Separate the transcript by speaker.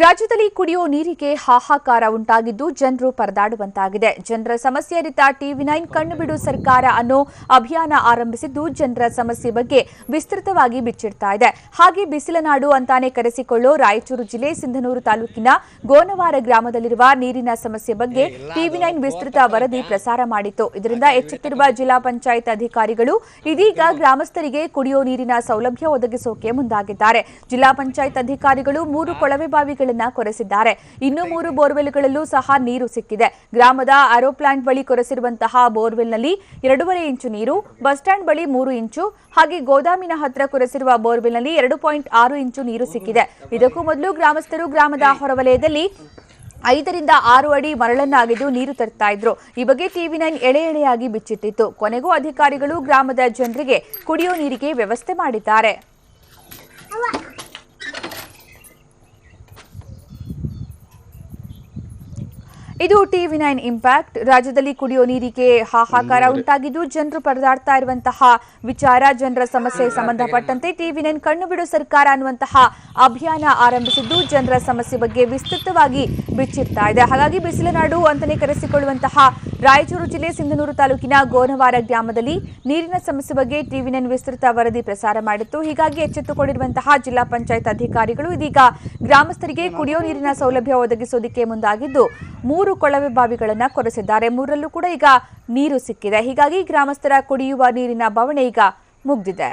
Speaker 1: ರಾಜ್ಯದಲ್ಲಿ ಕುಡಿಯುವ ನೀರಿಗೆ ಹಾಹಾಕಾರ ಉಂಟಾಗಿದ್ದು ಜನರು ಪರದಾಡುವಂತಾಗಿದೆ. ಜನರ ಸಮಸ್ಯೆ ಅರಿತ ಟಿವಿ ನೈನ್ ಕಣ್ಣು ಬಿಡು ಸರ್ಕಾರ ಅನ್ನೋ ಅಭಿಯಾನ ಆರಂಭಿಸಿದ್ದು ಜನರ ಸಮಸ್ಯೆ ಬಗ್ಗೆ ವಿಸ್ತೃತವಾಗಿ ಬಿಚ್ಚಿಡ್ತಾ ಇದೆ. ಹಾಗೆ ಬಿಸಿಲನಾಡು ಅಂತಾನೆ ಕರೆಸಿಕೊಳ್ಳೋ ರಾಯಚೂರು ಜಿಲ್ಲೆ ಸಿಂಧನೂರು ತಾಲೂಕಿನ ಗೋನವಾರ ಗ್ರಾಮದಲ್ಲಿರುವ ನೀರಿನ ಸಮಸ್ಯೆ ಬಗ್ಗೆ ಟಿವಿ ನೈನ್ ವಿಸ್ತೃತ ವರದಿ ಪ್ರಸಾರ ಮಾಡಿತ್ತು. ಇದರಿಂದ ಎಚ್ಚೆತ್ತಿರುವ ಜಿಲ್ಲಾ ಪಂಚಾಯತ್ ಅಧಿಕಾರಿಗಳು ಇದೀಗ ಗ್ರಾಮಸ್ಥರಿಗೆ ಕುಡಿಯೋ ನೀರಿನ ಸೌಲಭ್ಯ ಒದಗಿಸೋಕೆ ಮುಂದಾಗಿದ್ದಾರೆ. ಜಿಲ್ಲಾ ಪಂಚಾಯತ್ ಅಧಿಕಾರಿಗಳು ಮೂರು ಕೊಳವೆ ಬಾವಿಗಳನ್ನ ಕೊರೆಸಿದ್ದಾರೆ. ಇನ್ನು ಮೂರು ಬೋರ್ವೆಲ್ಗಳಲ್ಲೂ ಸಹ ನೀರು ಸಿಕ್ಕಿದೆ. ಗ್ರಾಮದ ಆರೋ ಪ್ಲಾಂಟ್ ಬಳಿ ಕೊರೆಸಿರುವಂತಹ ಬೋರ್ವೆಲ್ನಲ್ಲಿ ಎರಡೂವರೆ ಇಂಚು ನೀರು ಬಸ್ ಸ್ಟ್ಯಾಂಡ್ ಬಳಿ ಮೂರು ಇಂಚು ಹಾಗೆ ಗೋದಾಮಿನ ಹತ್ರ ಕೊರೆಸಿರುವ ಬೋರ್ವೆಲ್ನಲ್ಲಿ ಎರಡು ಪಾಯಿಂಟ್ ಆರು ಇಂಚು ನೀರು ಸಿಕ್ಕಿದೆ. ಇದಕ್ಕೂ ಮೊದಲು ಗ್ರಾಮಸ್ಥರು ಗ್ರಾಮದ ಹೊರವಲಯದಲ್ಲಿ ಐದರಿಂದ ಆರು ಅಡಿ ಮರಳನ್ನಾಗಿದ್ದು ನೀರು ತರ್ತಾ ಇದ್ರು. ಈ ಬಗ್ಗೆ ಟಿವಿ ನೈನ್ ಎಳೆ ಎಳೆಯಾಗಿ ಬಿಚ್ಚಿಟ್ಟಿತ್ತು. ಕೊನೆಗೂ ಅಧಿಕಾರಿಗಳು ಗ್ರಾಮದ ಜನರಿಗೆ ಕುಡಿಯೋ ನೀರಿಗೆ ವ್ಯವಸ್ಥೆ ಮಾಡಿದ್ದಾರೆ. ಇದು ಟಿವಿ ನೈನ್ ಇಂಪ್ಯಾಕ್ಟ್. ರಾಜ್ಯದಲ್ಲಿ ಕುಡಿಯೋ ನೀರಿಗೆ ಹಾಹಾಕಾರ ಉಂಟಾಗಿದ್ದು ಜನರು ಪರದಾಡ್ತಾ ಇರುವಂತಹ ವಿಚಾರ ಜನರ ಸಮಸ್ಯೆ ಸಂಬಂಧಪಟ್ಟಂತೆ ಟಿವಿ ನೈನ್ ಕಣ್ಣು ಬಿಡು ಸರ್ಕಾರ ಅನ್ನುವಂತಹ ಅಭಿಯಾನ ಆರಂಭಿಸಿದ್ದು ಜನರ ಸಮಸ್ಯೆ ಬಗ್ಗೆ ವಿಸ್ತೃತವಾಗಿ ಬಿಚ್ಚಿರ್ತಾ ಇದೆ. ಹಾಗಾಗಿ ಬಿಸಿಲನಾಡು ಅಂತಲೇ ಕರೆಸಿಕೊಳ್ಳುವಂತಹ ರಾಯಚೂರು ಜಿಲ್ಲೆ ಸಿಂಧನೂರು ತಾಲೂಕಿನ ಗೋನವಾರ ಗ್ರಾಮದಲ್ಲಿ ನೀರಿನ ಸಮಸ್ಯೆ ಬಗ್ಗೆ ಟಿವಿ ನೈನ್ ವಿಸ್ತೃತ ವರದಿ ಪ್ರಸಾರ ಮಾಡಿತ್ತು. ಹೀಗಾಗಿ ಎಚ್ಚೆತ್ತುಕೊಂಡಿರುವಂತಹ ಜಿಲ್ಲಾ ಪಂಚಾಯತ್ ಅಧಿಕಾರಿಗಳು ಇದೀಗ ಗ್ರಾಮಸ್ಥರಿಗೆ ಕುಡಿಯೋ ನೀರಿನ ಸೌಲಭ್ಯ ಒದಗಿಸೋದಕ್ಕೆ ಮುಂದಾಗಿದ್ದು, ಮೂರು ಕೊಳವೆ ಬಾವಿಗಳನ್ನು ಕೊರೆಸಿದ್ದಾರೆ. ಮೂರಲ್ಲೂ ಕೂಡ ಈಗ ನೀರು ಸಿಕ್ಕಿದೆ. ಹೀಗಾಗಿ ಗ್ರಾಮಸ್ಥರ ಕುಡಿಯುವ ನೀರಿನ ಬವಣೆ ಈಗ ಮುಗ್ದಿದೆ.